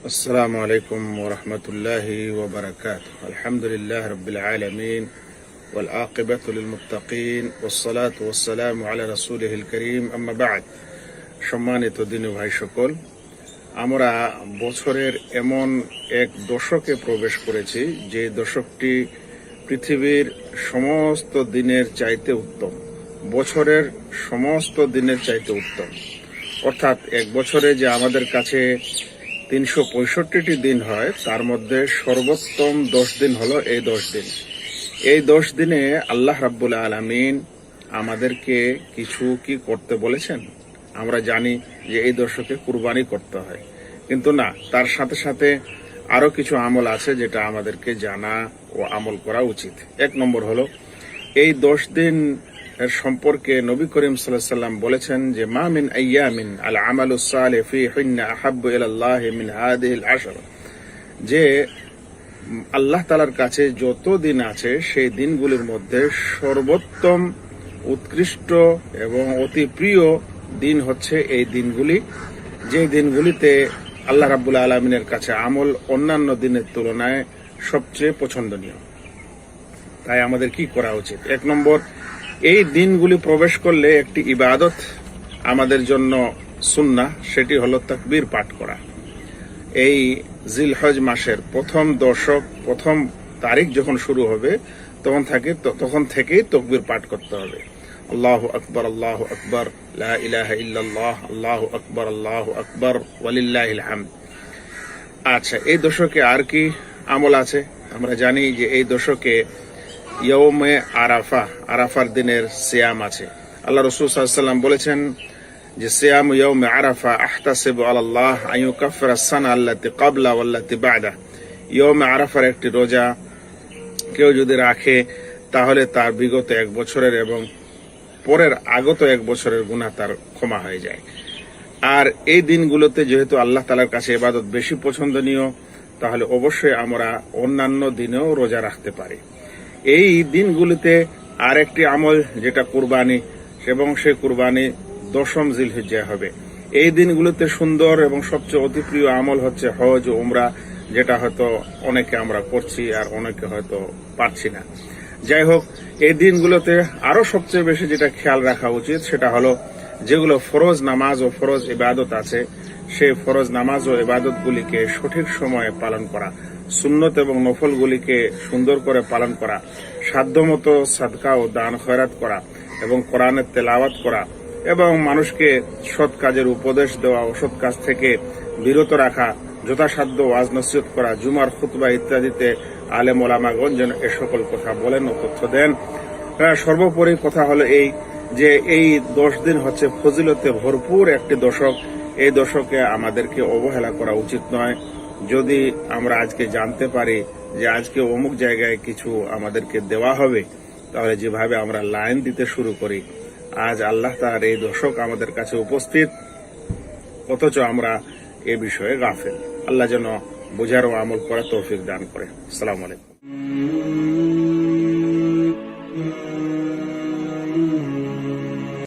السلام عليكم ورحمة الله وبركاته الحمد لله رب العالمين والعاقبة للمتقين والصلاة والسلام على رسوله الكريم أما بعد সম্মানিত দিনী ভাই সকল আমরা বছরের এমন এক দশকে প্রবেশ করেছি যে দশকটি পৃথিবীর সমস্ত দিনের চাইতে উত্তম বছরের সমস্ত দিনের চাইতে উত্তম অর্থাৎ এক বছরে যে আমাদের কাছে তিনশো পঁয়ষট্টিটি দিন হয়, তার মধ্যে সর্বোত্তম দশ দিন হলো এই দশ দিন। এই দশ দিনে আল্লাহ রাব্বুল আলমিন আমাদেরকে কিছু কি করতে বলেছেন? আমরা জানি যে এই দশকে কুরবানি করতে হয়। কিন্তু না, তার সাথে সাথে আরও কিছু আমল আছে যেটা আমাদেরকে জানা ও আমল করা উচিত। এক নম্বর হলো, এই দশ দিন এর সম্পর্কে নবী করিম সাল্লাম বলেছেন যে, মা মিন আইয়ামিন আল আমালু সালেহ ফি হুন্না আহাব্বু ইলাল্লাহি মিন হাদিহিল আশর. যে, আল্লাহ তালার কাছে যত দিন আছে, সেই দিনগুলির মধ্যে সর্বোত্তম, উৎকৃষ্ট এবং অতি প্রিয় দিন হচ্ছে এই দিনগুলি। যে দিনগুলিতে আল্লাহ রাব্বুল আলমিনের কাছে আমল অন্যান্য দিনের তুলনায় সবচেয়ে পছন্দনীয়। তাই আমাদের কি করা উচিত? এক নম্বর এই দিনগুলি প্রবেশ করলে একটি ইবাদত আমাদের জন্য সুন্না সেটি হলো তাকবীর পাঠ করা। এই জিলহজ মাসের প্রথম দশক, প্রথম তারিখ যখন শুরু হবে, তখন থাকে, তখন থেকেই তকবীর পাঠ করতে হবে। আল্লাহ আকবর আল্লাহ আকবর ইলাহা আল্লাহ আকবর আল্লাহ আকবর, ওয়ালিল্লাহিল হামদ। আচ্ছা এই দশকে আর কি আমল আছে? আমরা জানি যে এই দশকে ইয়ৌমে আরাফা, আরাফার দিনের সিয়াম আছে। আল্লাহ রসুল সাল্লাম বলেছেন যে, সিয়াম ইয়ৌমে আরাফা আহতাসিব আল্লাহ আয়ু কাফরা সানা আল্লাতি কাবলা ওয়াল্লাতি বাদা। ইয়ৌমে আরাফার একটি রোজা কেউ যদি রাখে, তাহলে তার বিগত এক বছরের এবং পরের আগত এক বছরের গুণা তার ক্ষমা হয়ে যায়। আর এই দিনগুলোতে যেহেতু আল্লাহ তালার কাছে এবাদত বেশি পছন্দনীয়, তাহলে অবশ্যই আমরা অন্যান্য দিনেও রোজা রাখতে পারি। এই দিনগুলিতে আর একটি আমল, যেটা কুরবানি, এবং সে কুরবানি দশম জিলহিজ্জায় হবে। এই দিনগুলোতে সুন্দর এবং সবচেয়ে অতি প্রিয় আমল হচ্ছে হজ, উমরা, যেটা হয়তো অনেকে আমরা করছি আর অনেকে হয়তো পারছি না। যাই হোক, এই দিনগুলোতে আরও সবচেয়ে বেশি যেটা খেয়াল রাখা উচিত, সেটা হলো যেগুলো ফরজ নামাজ ও ফরজ ইবাদত আছে সেই ফরজ নামাজ ও ইবাদত গুলিকে সঠিক সময়ে পালন করা সুন্নত এবং নফলগুলিকে সুন্দর করে পালন করা সাধ্যমতো সাদকা ও দান খয়রাত করা এবং কোরআনের তেলাওয়াত করা এবং মানুষকে সৎ কাজের উপদেশ দেওয়া অসৎ কাজ থেকে বিরত রাখা যথাসাধ্য ওয়াজ নসিহত করা জুমার খুতবা ইত্যাদিতে আলে ওলামাগঞ্জ যেন এ সকল কথা বলেন ও তথ্য দেন। হ্যাঁ, সর্বোপরি কথা হলো এই যে এই দশ দিন হচ্ছে ফজিলতে ভরপুর একটি দশক। এই দশকে আমাদেরকে অবহেলা করা উচিত নয়। যদি আমরা আজকে জানতে পারি যে আজকে অমুক জায়গায় কিছু আমাদেরকে দেওয়া হবে, তাহলে যেভাবে আমরা লাইন দিতে শুরু করি, আজ আল্লাহ তার এই দশক আমাদের কাছে উপস্থিত, অথচ আমরা এ বিষয়ে গাফেল। আল্লাহ যেন বোঝার ও আমল করা তৌফিক দান করে আসসালামু আলাইকুম।